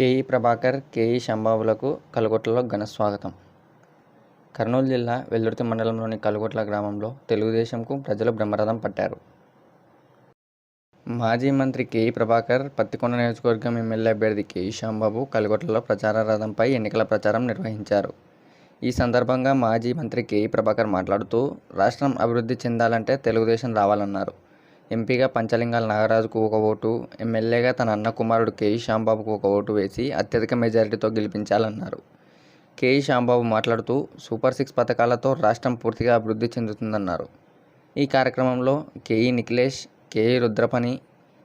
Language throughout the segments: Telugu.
కేఈ ప్రభాకర్ కేఈ శంబాబులకు కలగొట్లలో ఘన స్వాగతం. కర్నూలు జిల్లా వెల్లుర్తి మండలంలోని కలగొట్ల గ్రామంలో తెలుగుదేశంకు ప్రజలు బ్రహ్మరథం పట్టారు. మాజీ మంత్రి కేఈ ప్రభాకర్ పత్తికొండ నియోజకవర్గం ఎమ్మెల్యే అభ్యర్థి కేఈ శ్యాంబాబు కలగొట్లలో ప్రచార రథంపై ఎన్నికల ప్రచారం నిర్వహించారు. ఈ సందర్భంగా మాజీ మంత్రి కేఈ ప్రభాకర్ మాట్లాడుతూ రాష్ట్రం అభివృద్ధి చెందాలంటే తెలుగుదేశం రావాలన్నారు. ఎంపీగా పంచలింగాల నాగరాజుకు ఒక ఓటు ఎమ్మెల్యేగా తన అన్న కుమారుడు కేఈ శ్యాంబాబుకు ఒక ఓటు వేసి అత్యధిక మెజారిటీతో గెలిపించాలన్నారు. కేఈ శ్యాంబాబు మాట్లాడుతూ సూపర్ సిక్స్ పథకాలతో రాష్ట్రం పూర్తిగా అభివృద్ధి చెందుతుందన్నారు. ఈ కార్యక్రమంలో కేఈ నిఖిలేష్ కేఈ రుద్రపని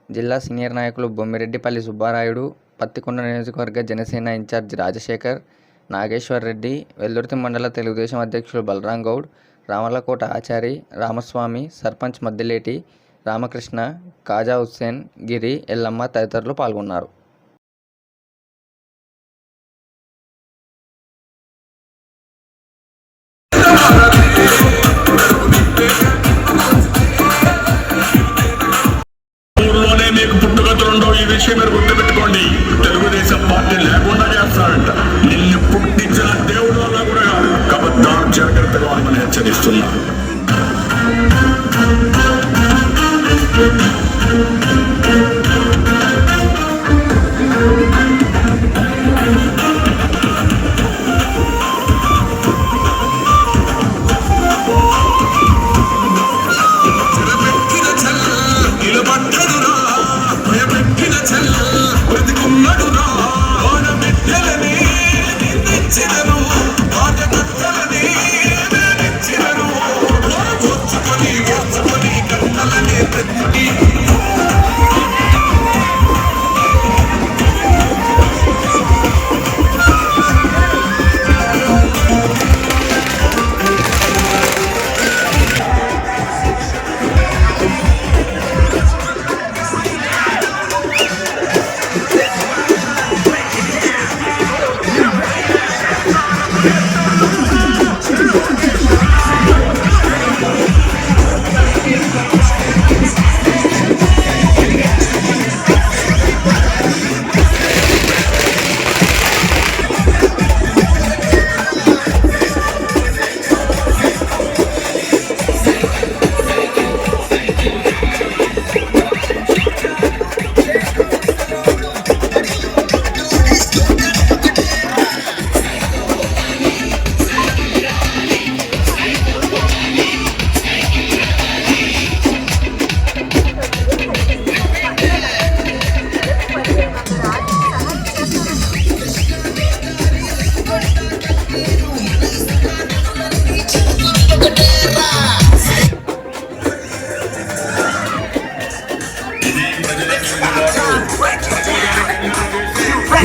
జిల్లా సీనియర్ నాయకులు బొమ్మిరెడ్డిపల్లి సుబ్బారాయుడు పత్తికొండ నియోజకవర్గ జనసేన ఇన్ఛార్జ్ రాజశేఖర్ నాగేశ్వర్ రెడ్డి వెల్లుర్తి మండల తెలుగుదేశం అధ్యక్షులు బలరాం గౌడ్ రామలకోట ఆచారి రామస్వామి సర్పంచ్ మద్దిలేటి రామకృష్ణ కాజా హుస్సేన్ గిరి ఎల్లమ్మ తదితరులు పాల్గొన్నారు. ఊర్లోనే మీకు పుట్టుగతులుండవు ఈ విషయం మీరు గుర్తుపెట్టుకోండి. తెలుగుదేశం పార్టీ లేకుండా చేస్తాడంట నిన్ను పుట్టించిన దేవుడు వల్ల కూడా కాదు. కబద్దారు జాగ్రత్తగా ఉండమని హెచ్చరిస్తున్నా. Thank you.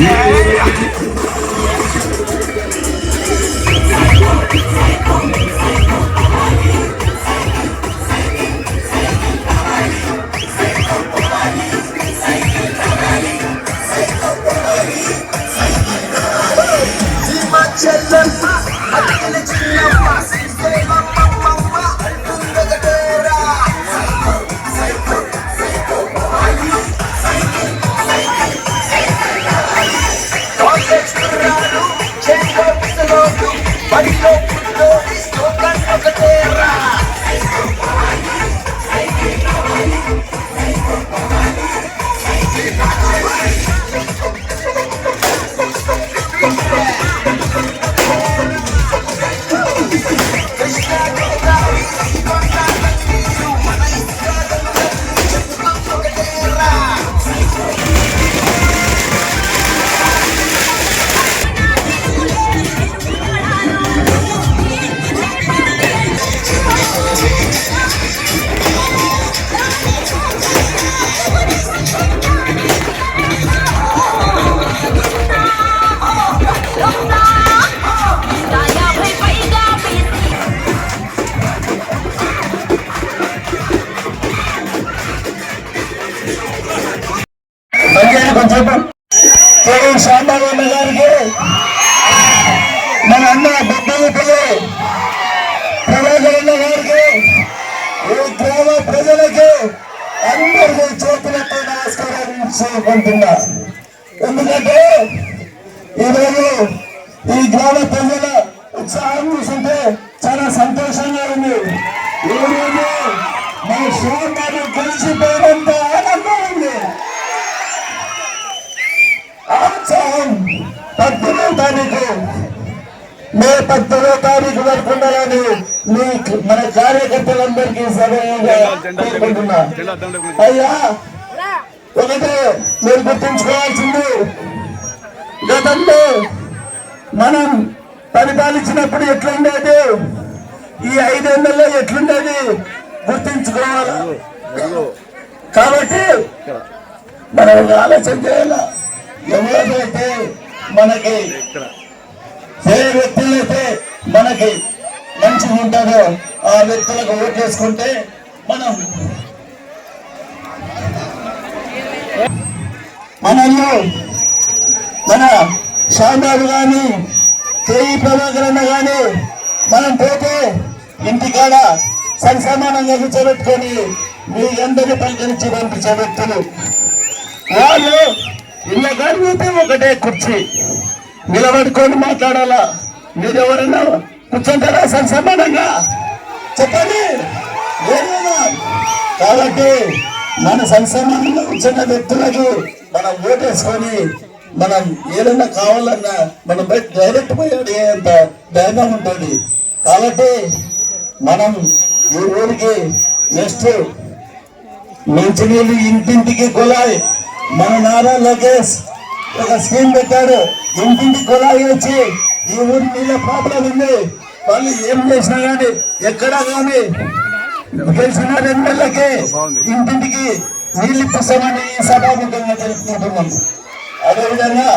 మంచిగా అందరికీ చేతులతో నమస్కారం చేసుకుంటున్నా ఎందుకంటే ఈరోజు ఈ గ్రామ ప్రజల ఉత్సాహం చూస్తుంటే చాలా సంతోషంగా ఉంది. ఈరోజు మన శివకారు కలిసిపోయినంత ఆనందం ఉంది. ఆ ఉత్సాహం పద్దెనిమిదో తారీఖు మే పద్దెనిమిదో తారీఖు వరకు ఉండాలని మీ మన కార్యకర్తలందరికీ సభ్యంగా కోరుకుంటున్నా. అయ్యా ఒకటే మీరు గుర్తుంచుకోవాల్సింది గతంలో మనం పరిపాలించినప్పుడు ఎట్లుండేది? ఈ ఐదేళ్ళలో ఎట్లుండేది? గుర్తించుకోవాలి? కాబట్టి మనం ఒక ఆలోచన చేయాల? ఎవరైతే మనకి ఏ వ్యక్తులైతే మనకి మంచిగా ఉంటాడో ఆ వ్యక్తులకు ఓట్లేసుకుంటే మనం మనల్ని మన షాబాబు కానీ కేఈ ప్రభాకర్ అన్న మనం పోతే ఇంటికాడ సన్సమానంగా కూర్చోబెట్టుకొని మీ అందరినీ పలకరించి పంపించే వ్యక్తులు. వాళ్ళు ఇళ్ళ పోతే ఒకటే కుర్చీ. నిలబడుకొని మాట్లాడాలా? మీరు ఎవరైనా సార్ సమానంగా చెప్పండి. కాబట్టి మన సంసమానంగా కూర్చున్న వ్యక్తులకు మనం ఓటేసుకొని మనం ఏదైనా కావాలన్నా మనం బయట డైరెక్ట్ పోయి అడిగేంత ధైర్యం ఉంటుంది. కాబట్టి మనం ఈ ఊరికి నెక్స్ట్ మంచినీళ్ళు ఇంటింటికి కులాయి. మన నారా లోకేష్ ఒక స్కీమ్ పెట్టాడు. ఇంటింటి కులాయి వచ్చి ఈ ఊరి నీళ్ళ ప్రాబ్లం ఉంది వాళ్ళు ఏం చేసినా కానీ ఎక్కడా కానీ గెలిచిన రెండేళ్ళకి ఇంటింటికి నీళ్ళు ఇప్పిస్తామని సభాముఖంగా తెలుపుకుంటున్నాం. అదేవిధంగా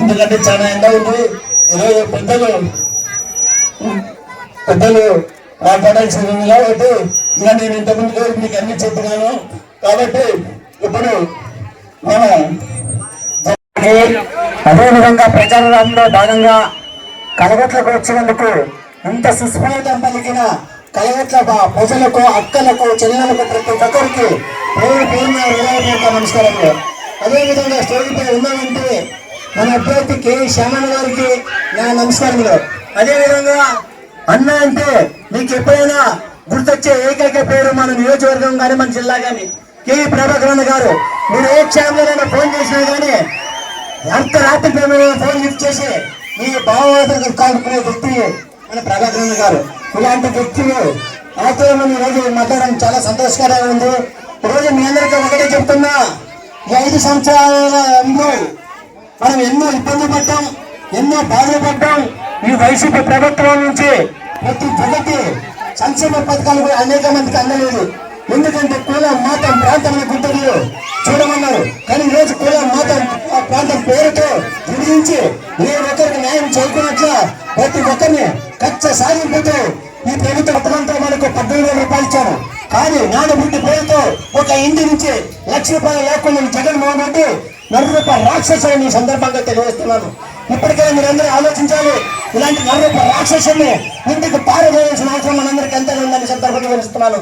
ఎందుకంటే చాలా ఎండ ఉంది. ఈరోజు పెద్దలు పెద్దలు మాట్లాడాల్సింది ఉంది కాబట్టి ఇక నేను ఇంతకుముందు మీకు అన్ని చెప్తున్నాను కాబట్టి ఇప్పుడు మనం అదేవిధంగా ప్రచారంలో భాగంగా కలగట్లకు వచ్చినందుకు ఇంత సుస్ఫలితం పలికిన కలగట్ల ప్రజలకు అక్కలకు చెల్లెలకు ప్రతి ఒక్కరికి పేరు పేరున హృదయపూర్వక నమస్కారములు. అదేవిధంగా స్టేజ్ పై ఉన్నామంటే మన అభ్యర్థి కె. శ్యామన్ గారికి నా నమస్కారములు. అదేవిధంగా అన్న అంటే మీకు ఎప్పుడైనా గుర్తొచ్చే ఏకైక పేరు మన నియోజకవర్గం కానీ మన జిల్లా కానీ కె. ప్రభాకరణ గారు. మీరు ఏ క్షేమంలో ఫోన్ చేసినా కానీ ఎంత మేము ఫోన్ లిఫ్ట్ చేసి మీ భావోద్రేకం కాదుకునే వ్యక్తి మన ప్రభాకరణ గారు. ఇలాంటి వ్యక్తులు ఆత్మీయమైన మనం రోజు మాట్లాడడం చాలా సంతోషకరంగా ఉంది. రోజు మీ అందరికీ ఒకటే చెప్తున్నా ఈ ఐదు సంవత్సరాలు మనం ఎన్నో ఇబ్బంది పడ్డాం ఎన్నో బాధలు పడ్డాం. ఈ వైసీపీ ప్రభుత్వం నుంచి ప్రతి ప్రగతి సంక్షేమ పథకాలు కూడా అనేక మందికి అందలేదు. ఎందుకంటే కులం మాతం ప్రాంతం గుంటూరులో చూడమన్నారు. కానీ ఈరోజు రోజు కులం మాతం ఆ ప్రాంతం పేరుతో విధించి ఏ ఒక్కరికి న్యాయం చేయకున్నట్ల ప్రతి ఒక్కరిని కచ్చ సాధింపుతూ ఈ ప్రభుత్వ మొత్తమంతా మనకు పద్దెనిమిది వేల రూపాయలు ఇచ్చారు. కానీ నానబుద్ధి పేరుతో ఒక ఇంటి నుంచి లక్ష రూపాయలు లేకుండా జగన్మోహన్ రెడ్డి నరు రూపాయల రాక్షసుని ఈ సందర్భంగా తెలియజేస్తున్నాను. ఇప్పటికైనా మీరందరూ ఆలోచించాలి. ఇలాంటి నర్రూప రాక్షసుని ఇంటికి పారవేయాల్సిన అవసరం మనందరికీ ఎంత ఉందని సందర్భంగా తెలుస్తున్నాను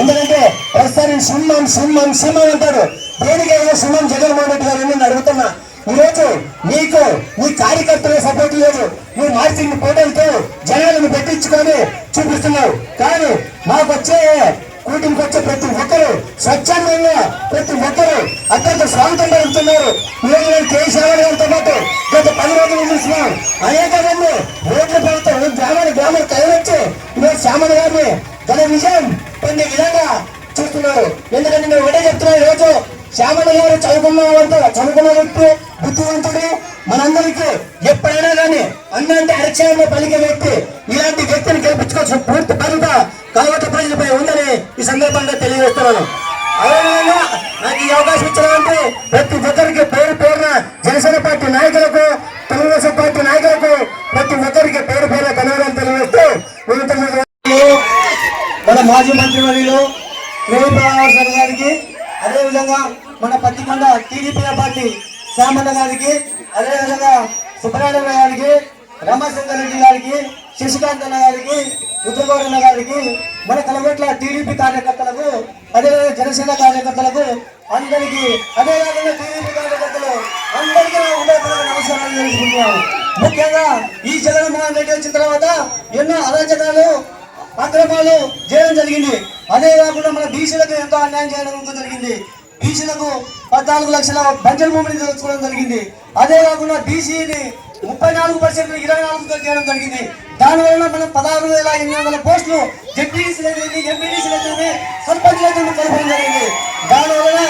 ఎందుకంటే ప్రస్తుతాన్ని సింహం సింహం సింహం అంటాడు. దేనికైనా సింహం జగన్మోహన్ రెడ్డి గారు నేను అడుగుతున్నా. ఈరోజు నీకు నీ కార్యకర్తల సపోర్ట్ లేదు నువ్వు మార్చింగ్ ఫోటోలతో జనాలను పెట్టించుకొని చూపిస్తున్నావు. కానీ మాకు వచ్చే కూటికి వచ్చే ప్రతి ఒక్కరు స్వచ్ఛందంగా ప్రతి ఒక్కరు అత్యంత స్వాగతంగా వెళ్తున్నారు ఈరోజు నేను కేసీఆర్ గారితో పాటు గత పది రోజులు చూసినాం అనేక మంది రోడ్ల ప్రభుత్వం గ్రామాన్ని గ్రామాలు కదిలించి ఈరోజు శ్యామల గారిని తన విజయం పొందే విధంగా చూస్తున్నారు. ఎందుకంటే నేను ఒకటే చెప్తున్నా ఈరోజు శ్యామల గారు చదువుకున్న వాళ్ళతో చదువుకున్న వ్యక్తి బుద్ధివంతుడు మనందరికీ ఎప్పుడైనా కానీ అన్నంటే అరక్షణంలో పలికే వ్యక్తి. ఇలాంటి వ్యక్తిని గెలిపించుకోవచ్చు పూర్తి బాధ్యత కావట ప్రజలపై ఉందని ఈ సందర్భంగా తెలియజేస్తున్నాను. అదేవిధంగా నాకు ఈ అవకాశం ఇచ్చినంటే ప్రతి ఒక్కరికి పేరు పేరున జనసేన పార్టీ నాయకులకు తెలుగుదేశం పార్టీ నాయకులకు ప్రతి ఒక్కరికి పేరు పేరున ధన్యవాదాలు తెలియజేస్తూ మన మాజీ మంత్రి వర్యులు గారికి అదేవిధంగా మన పత్తికొండ టీడీపీ పార్టీ శ్యామన్న గారికి అదేవిధంగా సుబ్రహ్మణ్య గారికి రమాశంకర్ రెడ్డి గారికి శశికాంత్ గారికి రుద్రగౌడ్ గారికి మన కలగట్ల టీడీపీ కార్యకర్తలకు అదేవిధంగా జనసేన కార్యకర్తలకు అందరికీ అదేవిధంగా టీడీపీ కార్యకర్తలు అందరికీ నా హృదయపూర్వక అవసరాలు తెలుసుకుంటున్నాము ముఖ్యంగా ఈ జగన్మోహన్ రెడ్డి వచ్చిన తర్వాత ఎన్నో అరాచకాలు అక్రమాలు చేయడం జరిగింది. అదే కాకుండా మన బీసీలకు ఎంతో అన్యాయం చేయడం జరిగింది. బీసీలకు పద్నాలుగు లక్షల బంజల్ భూమిని తెలుసుకోవడం జరిగింది. అదే కాకుండా బీసీని ముప్పై నాలుగు పర్సెంట్ ఇరవై నాలుగుతో చేయడం జరిగింది. దానివల్ల మనం పదహారు వేల ఎనిమిది వందల పోస్టులు జెడ్పీటీసీలు అయితే ఎంపీటీసీలు అయితే సర్పంచ్ అయితే కలపడం జరిగింది. దానివల్ల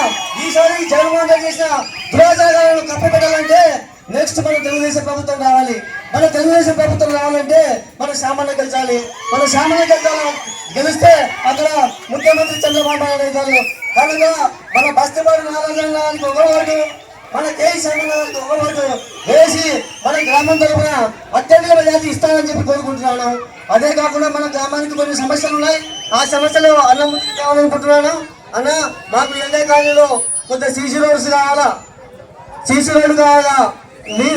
ఈసారి జగన్మోహన్ రెడ్డి చేసిన దురాచారాలను కప్పిపెట్టాలంటే నెక్స్ట్ మన తెలుగుదేశం ప్రభుత్వం రావాలి మన తెలుగుదేశం ప్రభుత్వం రావాలంటే మన సామాన్య గెలిచాలి. మన సామాన్య గెలిచాలి గెలిస్తే అక్కడ ముఖ్యమంత్రి చంద్రబాబు నాయుడు అవుతారు కనుక మన బస్తీబాడు నారాయణ గారికి మన కేసీ గారికి వేసి మన గ్రామం తరపున అత్యధిక మెజార్టీ ఇస్తానని చెప్పి కోరుకుంటున్నాను. అదే కాకుండా మన గ్రామానికి కొన్ని సమస్యలు ఉన్నాయి. ఆ సమస్యలు అన్నం కావాలనుకుంటున్నాను అన్న మాకు ఎండే కాలంలో కొంత సీసీ రోడ్స్ కావాలా? సీసీ రోడ్డు కావాలా?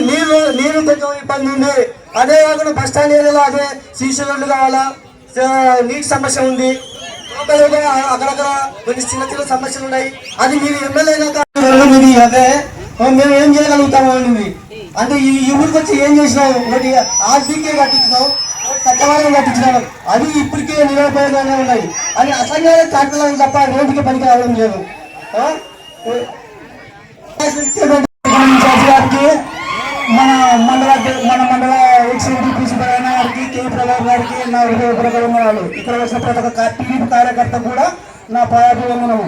నీరు నీరు కొంచెం ఇబ్బంది ఉంది. అదే కాకుండా బస్ స్టాండ్ ఏరియాలో అదే సీసీ రోడ్లు కావాలా? నీటి సమస్య ఉంది. అక్కడక్కడ కొన్ని చిన్న చిన్న సమస్యలు ఉన్నాయి. అది మీరు ఎమ్మెల్యేగా మీది అదే మేము ఏం చేయగలుగుతాము అని అంటే ఈ ఊరికి వచ్చి ఏం చేసినావు? ఒకటి ఆర్బీకే కట్టించినావు. సత్యవారం కట్టించినావు. అవి ఇప్పటికే నిరుపయోగంగా ఉన్నాయి. అది అసంఖ్యాక కాటలను తప్ప రోడ్డుకి పనికి రావడం లేదు. గారికి మన మండల మన మండల ఎక్స్ఎండిపిసి ప్రధాన గారికి కే. ప్రభావ్ గారికి నా హృదయపూర్వకమైనవాళ్ళు ఇక్కడ వచ్చిన ప్రతి ఒక్క టీడీపీ కార్యకర్త కూడా నా పాయాభివందనము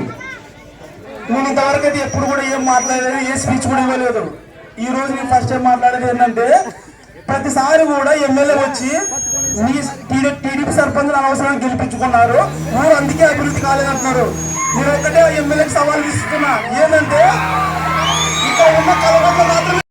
నేను ఇంతవరకు అయితే ఎప్పుడు కూడా ఏం మాట్లాడలేదు ఏ స్పీచ్ కూడా ఇవ్వలేదు. ఈ రోజు నేను ఫస్ట్ టైం మాట్లాడేది ఏంటంటే ప్రతిసారి కూడా ఎమ్మెల్యే వచ్చి మీ టీడీపీ సర్పంచ్ అనవసరాన్ని గెలిపించుకున్నారు. ఊరు అందుకే అభివృద్ధి కాలేదంటున్నారు నేను ఒక్కటే ఎమ్మెల్యేకి సవాల్ ఇస్తున్నా ఏంటంటే ఇక్కడ ఉన్న కలవట్లు మాత్రమే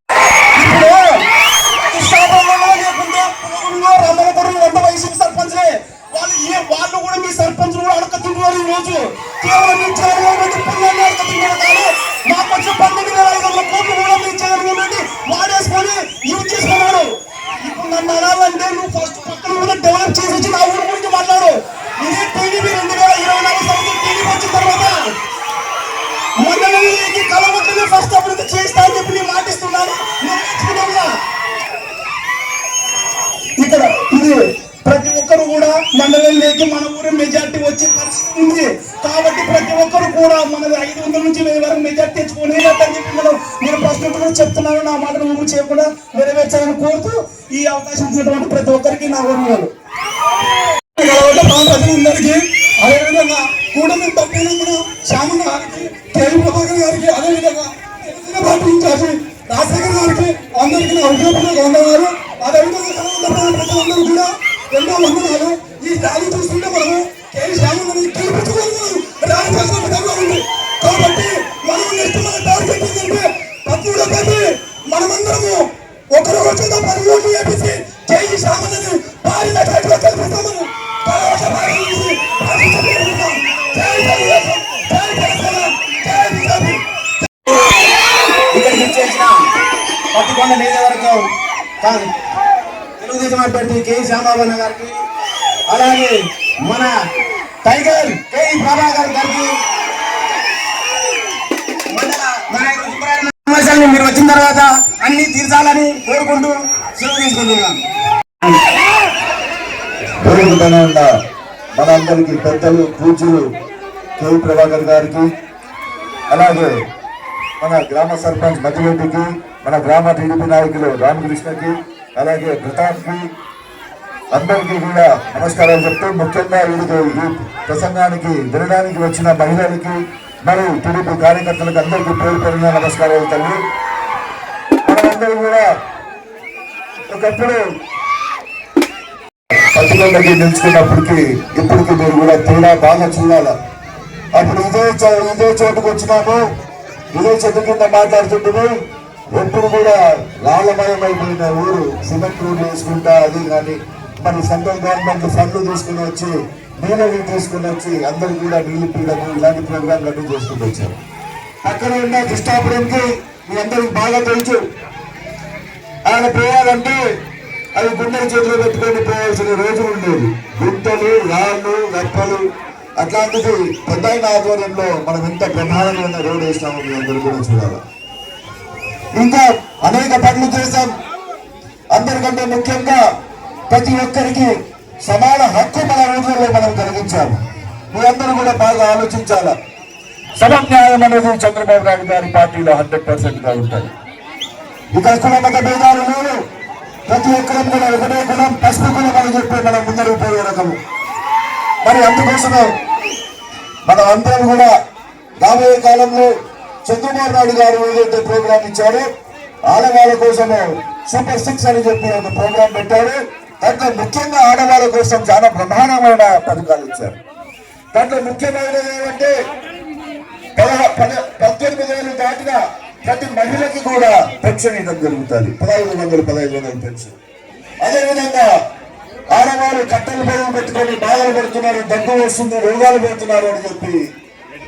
కూడా మనది ఐదు వందల నుంచి వెయ్యి వరకు మెజార్టీ తెచ్చుకునే అని చెప్పి మనం నేను ప్రశ్న చెప్తున్నాను నా మాటను ఊరు చేయకుండా నెరవేర్చాలని కోరుతూ ఈ అవకాశం ఇచ్చినటువంటి ప్రతి ఒక్కరికి నా వర్ణాలు కాబట్టి ప్రజలందరికీ అదేవిధంగా కూడమి పట్టణంలో శ్యామన్న గారికి కేవీ ప్రభాకర్ గారికి అదేవిధంగా తెలంగాణ పార్టీ ఇన్ఛార్జి రాజశేఖర్ గారికి అందరికీ నా ఉద్యోగపూర్వక వందనాలు. అదేవిధంగా కలవల్ల ప్రజలందరూ కూడా ఎన్నో వందనాలు. ఈ ర్యాలీ చూస్తుంటే మనము కేవీ శ్యామన్నని గెలిపించుకోవాలి చేసిన విధంగా ఉంది కాబట్టి మనం నెక్స్ట్ మన టార్గెట్ ఏంటంటే పదమూడో తేదీ మనమందరము ఒకరు వచ్చిన పది ఓట్లు వేపించి తెలుగుదేశం, ఇక్కడికి ఇచ్చేసిన నియోజకవర్గం తెలుగుదేశం అభ్యర్థి కె శ్యామబాబు గారికి అలాగే మన టైగర్ కే ప్రభాకర్ గారికి మండల మీరు వచ్చిన తర్వాత అన్ని తీర్చాలని కోరుకుంటూ సెలవు తీసుకుంటున్నాను పెరుగుతూనే ఉన్న మనందరికీ పెద్దలు పూజలు కే ప్రభాకర్ గారికి అలాగే మన గ్రామ సర్పంచ్ మధ్యవేటికి మన గ్రామ టీడీపీ నాయకులు రామకృష్ణకి అలాగే ప్రతాప్కి అందరికీ కూడా నమస్కారాలు చెప్తూ ముఖ్యంగా వీరికి ఈ ప్రసంగానికి వినడానికి వచ్చిన మహిళలకి మరియు టీడీపీ కార్యకర్తలకు అందరికీ పేరు పేరున నమస్కారాలు తల్లి. మనమందరూ కూడా ఒకప్పుడు పట్టుకొండకి నిలుచుకున్నప్పటికీ ఇప్పటికీ మీరు కూడా తేడా బాగా చూడాల? అప్పుడు ఇదే ఇదే చోటుకు వచ్చినాము. ఇదే చెట్టు కింద మాట్లాడుతుంటే ఎప్పుడు కూడా లాలమయమైపోయిన ఊరు సిమెంట్ రోడ్లు వేసుకుంటా అది కానీ మరి సెంట్రల్ గవర్నమెంట్ ఫండ్లు తీసుకుని వచ్చి నీళ్ళని తీసుకుని వచ్చి అందరూ కూడా నీళ్ళు పీడము ఇలాంటి ప్రోగ్రాంలు అన్ని చేసుకుంటూ వచ్చారు. అక్కడ ఉన్న కృష్ణాపురంకి మీ అందరికి బాగా తెలుసు. ఆయన పోవాలంటే అవి గుండెల చేతిలో పెట్టుకొని పోవాల్సిన రోజు ఉండేది గుంటలు రాళ్ళు రెప్పలు అట్లాంటిది పెద్ద ఆధ్వర్యంలో మనం ఎంత ప్రధానమైన రోడ్డు వేసినామో మీ అందరూ కూడా చూడాలి. ఇంకా అనేక పనులు చేశాం. అందరికంటే ముఖ్యంగా ప్రతి ఒక్కరికి సమాన హక్కు మన రోజుల్లో మనం కలిగించాలి. మీరందరూ కూడా బాగా ఆలోచించాలా? సమన్యాయం అనేది చంద్రబాబు నాయుడు గారి పార్టీలో హండ్రెడ్ పర్సెంట్గా ఉంటుంది ఇక కుల మత భేదాలు లేవు. ప్రతి ఒక్కరం కూడా ఒకటే కులం పసుపు కులం అని చెప్పి మనం ముందరకు పోయే రకము మరి అందుకోసమే మనం అందరం కూడా రాబోయే కాలంలో చంద్రబాబు నాయుడు గారు ఏదైతే ప్రోగ్రాం ఇచ్చారో ఆడవాళ్ళ కోసము సూపర్ సిక్స్ అని చెప్పి ఒక ప్రోగ్రాం పెట్టారు. దాంట్లో ముఖ్యంగా ఆడవాళ్ళ కోసం చాలా బ్రహ్మాండమైన పథకాలు ఇచ్చారు. దాంట్లో ముఖ్యమైనది ఏమంటే పదహ- పద్దెనిమిది వేలు దాటిన ప్రతి మహిళకి కూడా పెన్షన్ ఇవ్వడం జరుగుతుంది. పదహైదు వందలు పదహైదు వందలు పెన్షన్. అదేవిధంగా ఆడవారు కట్టెలు బదులు పెట్టుకొని బాధలు పెడుతున్నారు దగ్గు వస్తుంది రోగాలు పెడుతున్నారు అని చెప్పి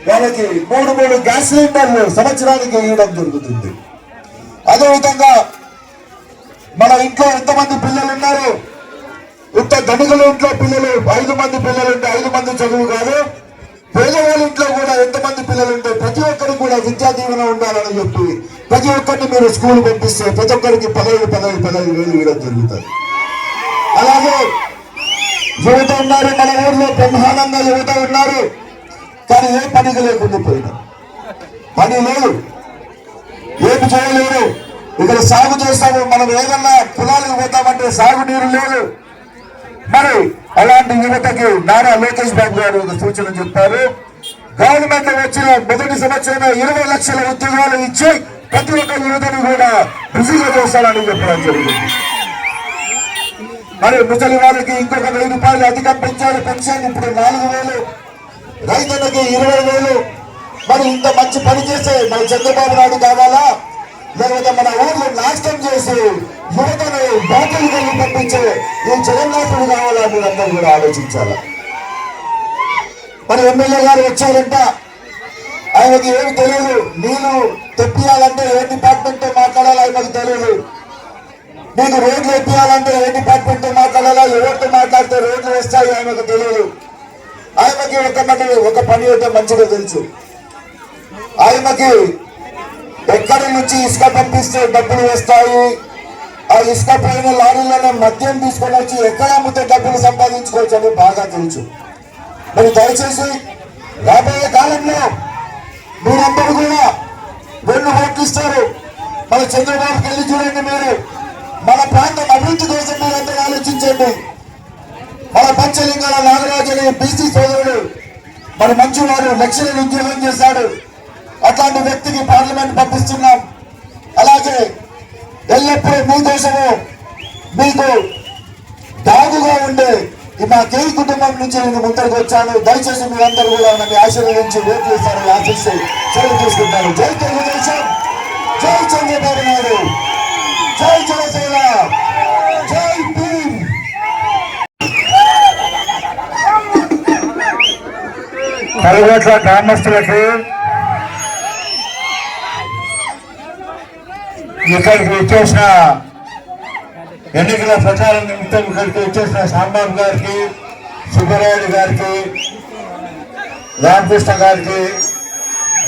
వాళ్ళకి మూడు మూడు గ్యాస్ సిలిండర్లు సంవత్సరానికి ఇవ్వడం జరుగుతుంది. అదేవిధంగా మన ఇంట్లో ఎంతమంది పిల్లలు ఉన్నారు? ఇంత ధనికుల ఇంట్లో పిల్లలు ఐదు మంది పిల్లలు ఉంటే ఐదు మంది చదువు కాదు. పేదవాళ్ళ ఇంట్లో కూడా ఎంతమంది పిల్లలు ఉంటే ప్రతి ఒక్కరికి కూడా విద్యా దీవెన ఉండాలని చెప్పి ప్రతి ఒక్కరిని మీరు స్కూల్ పంపిస్తే ప్రతి ఒక్కరికి పదహైదు పదహైదు పదహైదు వేలు ఇవ్వడం జరుగుతుంది. అలాగే యువత ఉన్నారు మన ఊర్లో బ్రహ్మాండంగా యువత ఉన్నారు. కానీ ఏ పనికి లేకుండా పోయినారు పని లేదు. ఏమి చేయలేరు. ఇక్కడ సాగు చేస్తాము. మనం ఏదన్నా పొలాలకు పోతామంటే సాగునీరు లేదు. మరి అలాంటి యువతకి నారా లోకేష్ బాబు గారు ఒక సూచన చెప్పారు గవర్నమెంట్ వచ్చిన మొదటి సంవత్సరం ఇరవై లక్షల ఉద్యోగాలు ఇచ్చి ప్రతి ఒక్క యువతను కూడా బిజీగా చేస్తారని చెప్పడం జరిగింది. మరి ముసలి వారికి ఇంకొక వెయ్యి రూపాయలు అధికం పెంచారు పెన్షన్ ఇప్పుడు నాలుగు వేలు రైతులకి ఇరవై వేలు. మరి ఇంత మంచి పని చేసే మన చంద్రబాబు నాయుడు కావాలా? తర్వాత మన ఊర్లో నాశనం చేసి యువతను బాటలు కలిగి పంపించే ఈ జగన్నాథుడు కావాలా మీరందరూ కూడా ఆలోచించాలా? మరి ఎమ్మెల్యే గారు వచ్చారంట. ఆయనకి ఏమి తెలియదు. నీళ్ళు తెప్పియాలంటే ఏ డిపార్ట్మెంట్ మాట్లాడాలో ఆయనకు తెలియదు. మీకు రోడ్లు ఎప్పియాలంటే ఏ డిపార్ట్మెంట్ మాట్లాడాలా ఎవరితో మాట్లాడితే రోడ్లు వేస్తాయి ఆయనకు తెలియదు. ఆయనకి ఒక పని ఒక పని అయితే మంచిగా తెలుసు. ఆయనకి ఎక్కడి నుంచి ఇసుక పంపిస్తే డబ్బులు వస్తాయి? ఆ ఇసుక పోయిన లారీలలో మద్యం తీసుకొని వచ్చి ఎక్కడ అమ్మితే డబ్బులు సంపాదించుకోవచ్చు అని బాగా తెలుసు. మరి దయచేసి రాబోయే కాలంలో మీరందరూ కూడా రెండు ఓట్లు ఇస్తారు మన చంద్రబాబుకి వెళ్ళి చూడండి మీరు. మన ప్రాంతం అభివృద్ధి కోసం మీరందరూ ఆలోచించండి. మన పంచలింగాల నాగరాజు అనే బీసీ సోదరుడు మరి మంచివాడు లక్షల ఉద్యోగం చేశాడు. అట్లాంటి వ్యక్తికి పార్లమెంట్ పంపిస్తున్నాం. అలాగే ఎల్లప్పుడూ మీ దేశము మీకు దాగుగా ఉండే మా కేయి కుటుంబం నుంచి నేను ముందరకు వచ్చాను. దయచేసి మీరందరూ కూడా నన్ను ఆశీర్వదించి ఓట్లు ఇస్తారని ఆశిస్తూ సెలవు తీసుకుంటాను. జై తెలుగుదేశం! జై చంద్రబాబు నాయుడు! జై జనసేన! జై భీమ్! కలగట్ల ఇక్కడికి వచ్చేసిన ఎన్నికల ప్రచారం నిమిత్తం ఇక్కడికి వచ్చేసిన సాంబాబు గారికి సుబ్బరాయుడు గారికి రామకృష్ణ గారికి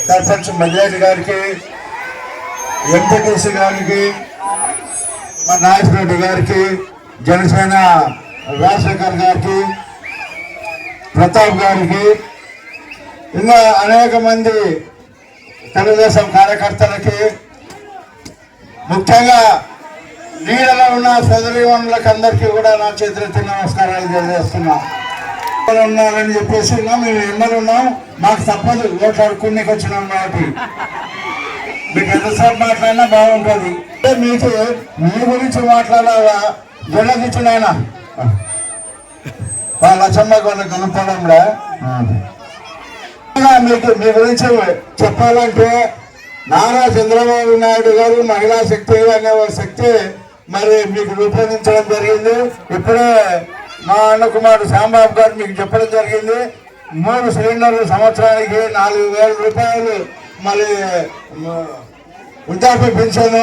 సర్పంచ్ మల్లారెడ్డి గారికి ఎంపీటీసీ గారికి మా నాయకురెడ్డి గారికి జనసేన రాజశేఖర్ గారికి ప్రతాప్ గారికి ఇంకా అనేక మంది తెలుగుదేశం కార్యకర్తలకి ముఖ్యంగా నీడలో ఉన్న సోదరిమణులకు అందరికీ కూడా నా చేతులెత్తి నమస్కారాలు తెలియజేస్తున్నా. ఉన్నారని చెప్పేసి ఉన్నాం మేము ఎమ్మెల్యే ఉన్నాం. మాకు తప్పదు ఓట్లు అడుక్కునేకి వచ్చినాం కాబట్టి. మీకు ఎంతసేపు మాట్లాడినా బాగుంటుంది. అంటే మీకు మీ గురించి మాట్లాడాలా? జనకిచ్చిన ఆయన వాళ్ళ లచ్చమ్మ కొన్ని కనుక్కోవడంలో మీకు మీ గురించి చెప్పాలంటే నారా చంద్రబాబు నాయుడు గారు మహిళా శక్తి అనే ఒక శక్తి మరి మీకు రూపొందించడం జరిగింది. ఇప్పుడే మా అన్న కుమారుడు శాంబాబు గారు మీకు చెప్పడం జరిగింది. మూడు సిలిండర్లు సంవత్సరానికి నాలుగు వేల రూపాయలు మళ్ళీ వృద్ధాప్య పెన్షన్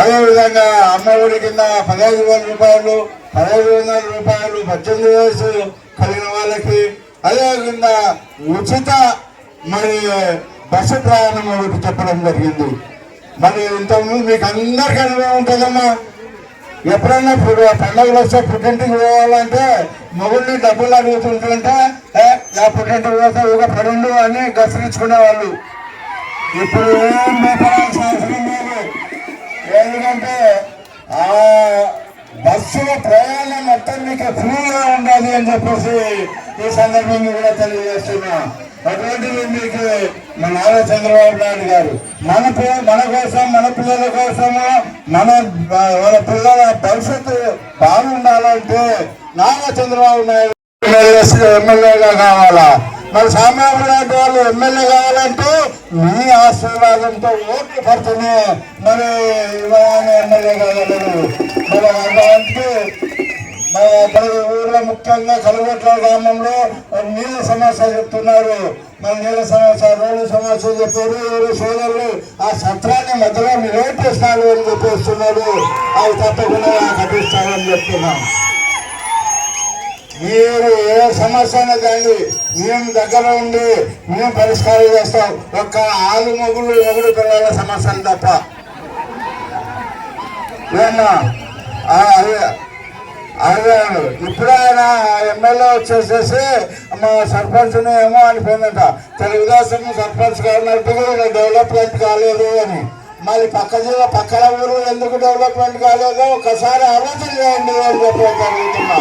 అదేవిధంగా అమ్మఒడి కింద పదహైదు వేల రూపాయలు పదహైదు వందల రూపాయలు పద్దెనిమిది వయసు కలిగిన వాళ్ళకి అదేవిధంగా ఉచిత మరి బస్సు ప్రయాణం ఒకటి చెప్పడం జరిగింది. మరి ఇంతకుముందు మీకు అందరికీ అనుభవం ఉంటుందమ్మా. ఎప్పుడైనా ఇప్పుడు పండుగలు వస్తే పుట్టింటికి పోవాలంటే మొగుడిని డబ్బులు అడుగుతుంటుంటే నా ఆ పుట్టింటికి పోతే ఒక పడుండు అని గసరించుకునేవాళ్ళు ఇప్పుడు ఏం భయపడాల్సిన అవసరం లేదు. ఎందుకంటే ఆ బస్సులో ప్రయాణం మొత్తం మీకు ఫ్రీగా ఉండాలి అని చెప్పేసి ఈ సందర్భంగా కూడా తెలియజేస్తున్నా. అటువంటివి మీకు మన నారా చంద్రబాబు నాయుడు గారు. మన మన కోసం మన పిల్లల కోసము మన మన పిల్లల భవిష్యత్తు బాగుండాలంటే నారా చంద్రబాబు నాయుడు ఎమ్మెల్యే ఎమ్మెల్యేగా కావాలా? మరి సామ్రాబు లాంటి వాళ్ళు ఎమ్మెల్యే కావాలంటే మీ ఆశీర్వాదంతో ఓట్లు పడుతూనే మరి ఇవాళ ఎమ్మెల్యే కాగలరు. మరి అలాంటి ఊర్లో ముఖ్యంగా కలగొట్ల గ్రామంలో నీళ్ళ సమస్య చెప్తున్నారు. మన నీళ్ళ సమస్య రోడ్డు సమస్య చెప్పారు. ఎవరు సోదరులు ఆ సత్రాన్ని మధ్యలో నిలబెట్టేస్తారు అని చెప్పేస్తున్నారు. అవి తప్పకుండా కట్టిస్తారని చెప్తున్నాం. మీరు ఏ సమస్య అయినా కానీ మేము దగ్గర ఉండి మేము పరిష్కారం చేస్తాం. ఒక్క ఆలు మొగులు ఎవరు పిల్లల సమస్యలు తప్ప. ఏమన్నా? అడిగాడు అదే. ఇప్పుడు ఆయన ఎమ్మెల్యే వచ్చేసేసి మా సర్పంచ్ని ఏమో అనిపోయిందట తెలుగుదేశం సర్పంచ్ కావాలంటే డెవలప్మెంట్ కాలేదు అని. మరి పక్క జిల్లా పక్కన ఊరు ఎందుకు డెవలప్మెంట్ కాలేదో ఒకసారి ఆలోచన చేయండి అని చెప్పగలుగుతున్నా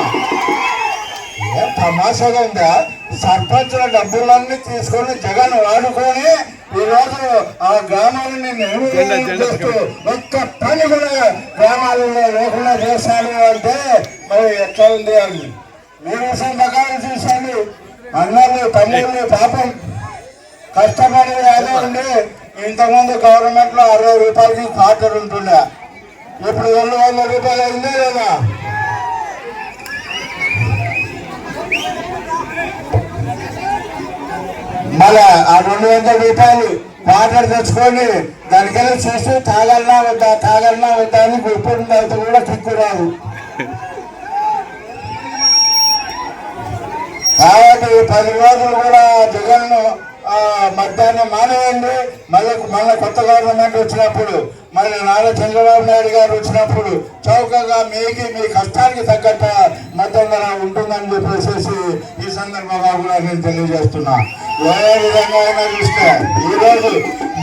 ఏం తమాషాగా ఉందా? సర్పంచుల డబ్బులన్నీ తీసుకొని జగన్ వాడుకొని ఈ రోజు ఆ గ్రామాలని చేస్తూ ఒక్క పని కూడా గ్రామాలలో లేకుండా చేశాను అంటే మరి ఎట్లా ఉంది అని? మీరు విషయం ప్రకారం చూశాను అన్నలు తమ్ముళ్ళు పాపం కష్టపడి అదే ఉండి ఇంతకుముందు గవర్నమెంట్లో అరవై రూపాయలకి క్వార్టర్ ఉంటుండే. ఇప్పుడు రెండు వందల రూపాయలు అయిందే లేదా మళ్ళా ఆ రెండు వందల రూపాయలు వాటర్ తెచ్చుకొని దానికెళ్ళి చేసి తాగల్లా వద్దా తాగల్లా వద్దా అని గుప్పుడు అయితే కూడా కిక్కు రాదు. కాబట్టి పది రోజులు కూడా జగన్ మధ్యాహ్నం మానేయండి. మళ్ళీ మళ్ళీ కొత్త గవర్నమెంట్ వచ్చినప్పుడు మళ్ళీ నారా చంద్రబాబు నాయుడు గారు వచ్చినప్పుడు చౌకగా మీకు మీ కష్టానికి తగ్గట్ట మద్దతు ఉంటుందని చెప్పేసి ఈ సందర్భంగా కూడా నేను తెలియజేస్తున్నా. ఏ విధంగా అయినా చూస్తే ఈరోజు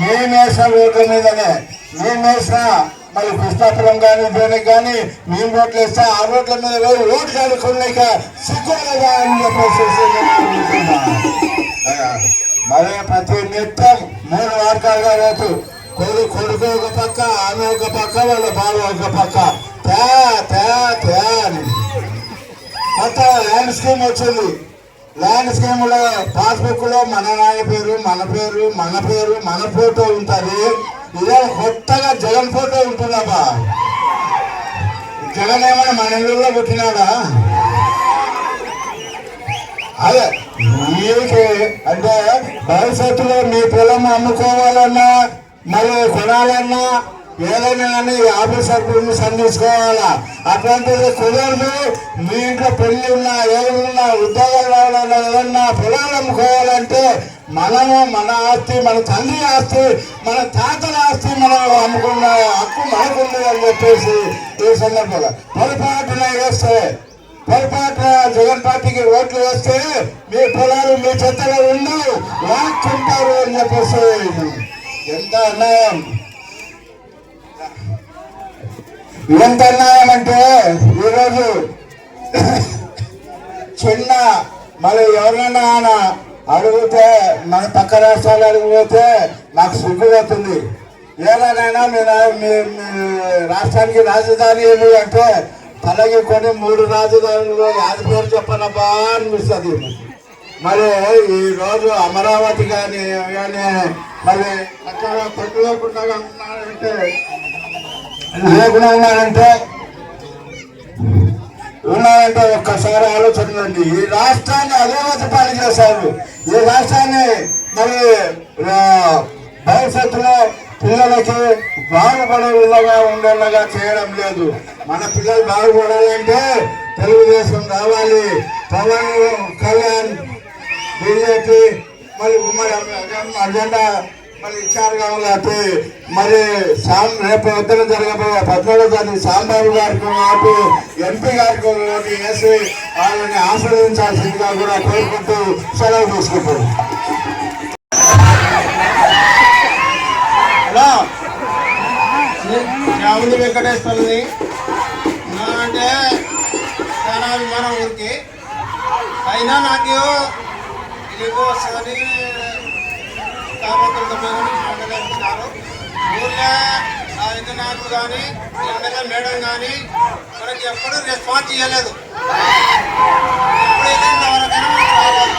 మేము వేసిన ఓట్ల మీదనే మేము వేసిన మరి కృష్ణాపురం కానీ దేనికి కానీ మేము రోడ్లు వేస్తే ఆ రోడ్ల మీద పోయి ఓట్లు ఆడుకున్నాక సిగ్గులేదా అని చెప్పేసి మరి ప్రతి నిత్యం మూడు వార్తలుగా రేపు కొడు కొడుకు ఒక పక్క ఆమె ఒక పక్క వాళ్ళ బాబు ఒక పక్క. తే తే తే అని. కొత్త ల్యాండ్ స్కీమ్ వచ్చింది. ల్యాండ్ స్కీమ్లో పాస్బుక్లో మన నాయ పేరు మన పేరు మన పేరు మన ఫోటో ఉంటుంది. ఇదే కొత్తగా జగన్ ఫోటో ఉంటుందబ్బా. జగన్ ఏమైనా మన ఇళ్ళలో పుట్టినాడా? అదే మీకు అంటే భవిష్యత్తులో మీ పొలం అమ్ముకోవాలన్నా మళ్ళీ కొనాలన్నా ఏదైనా కానీ ఆఫీసర్ పర్మిషన్ తీసుకోవాలా అటువంటిది కుదరదు. మీ ఇంట్లో పెళ్ళి ఉన్నా ఏదైనా ఉద్యోగాలు రావాలన్నా ఏదన్నా పొలాలు అమ్ముకోవాలంటే మనము మన ఆస్తి మన తండ్రి ఆస్తి మన తాతల ఆస్తి మనం అమ్ముకున్న హక్కు మనకుంది అని చెప్పేసి ఈ సందర్భంలో పొరపాటున వేస్తే పొరపాటున జగన్ పార్టీకి ఓట్లు వేస్తే మీ పొలాలు మీ చెత్తలో ఉండు వాక్కుంటారు అని చెప్పేసి. ఎంత అన్యాయం. ఎంత అన్యాయం అంటే ఈరోజు చిన్న మరి ఎవరైనా ఆయన అడిగితే మన పక్క రాష్ట్రాలు అడిగిపోతే నాకు సిగ్గు అవుతుంది ఏదైనా మీరు మీ రాష్ట్రానికి రాజధాని ఏమి అంటే తలకి కొన్ని మూడు రాజధానులు యాది పేరు చెప్పనబ్బా అనిపిస్తుంది. మరి ఈ రోజు అమరావతి కానీ కానీ మరి అక్కడ పట్టు లేకుండా ఉన్నారంటే లేకుండా ఉన్నారంటే ఉన్నారంటే ఒక్కసారి ఆలోచించండి ఈ రాష్ట్రాన్ని అధోగతి పాలు చేశారు ఈ రాష్ట్రాన్ని మరి భవిష్యత్తులో పిల్లలకి బాగుపడే విధంగా ఉండేలాగా చేయడం లేదు. మన పిల్లలు బాగుపడాలంటే తెలుగుదేశం రావాలి. పవన్ కళ్యాణ్ బీజేపీ మళ్ళీ ఉమ్మడి అజెండా మరి ఇచ్చారు కాబట్టి మరి సాం రేపు వద్దన జరగబోయే పద్నాలుగో తారీఖు సాంబాబు గారికి ఓటు ఎంపీ గారికి ఓటు వేసి వాళ్ళని ఆశీర్వదించాల్సిందిగా కూడా కోరుకుంటూ సెలవు తీసుకుంటారు హలో. రాముడి వెంకటేశ్వరుని అంటే చాలా అభిమానం ఊరికి. అయినా నాకు ఇల్లు వస్తుందని కాకపోతే ఊళ్ళో నాయకులు కానీ ఎమ్మెల్యే మేడం కానీ మనకి ఎప్పుడూ రెస్పాన్స్ చేయలేదు ఎప్పుడైతే ఇంతవరకైనా మనకు రాలేదు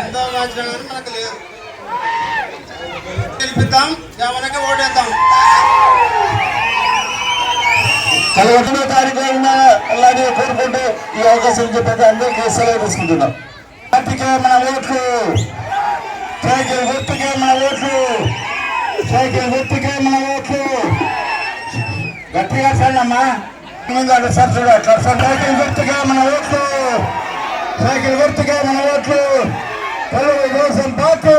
ఎంత మార్చినా కానీ మనకు లేదు గెలిపిద్దాం ఎవరికి ఓటేద్దాం కలవటమో తారీఖు అలాగే కోరుకుంటూ ఈ అవకాశం చెప్పేది అందరికీ సెలవు తీసుకుంటున్నాం. పార్టీకి మన ఓట్లు. సైకిల్ గుర్తుకే మన ఓట్లు సైకిల్ గుర్తుకే మన ఓట్లు గట్టిగా చల్లమ్మా ముందు అటు సార్ చూడు అట్లా సార్ సైకిల్ గుర్తుకే మన ఓట్లు సైకిల్ గుర్తుకే మన ఓట్లు తెలుగుదేశం పార్టీ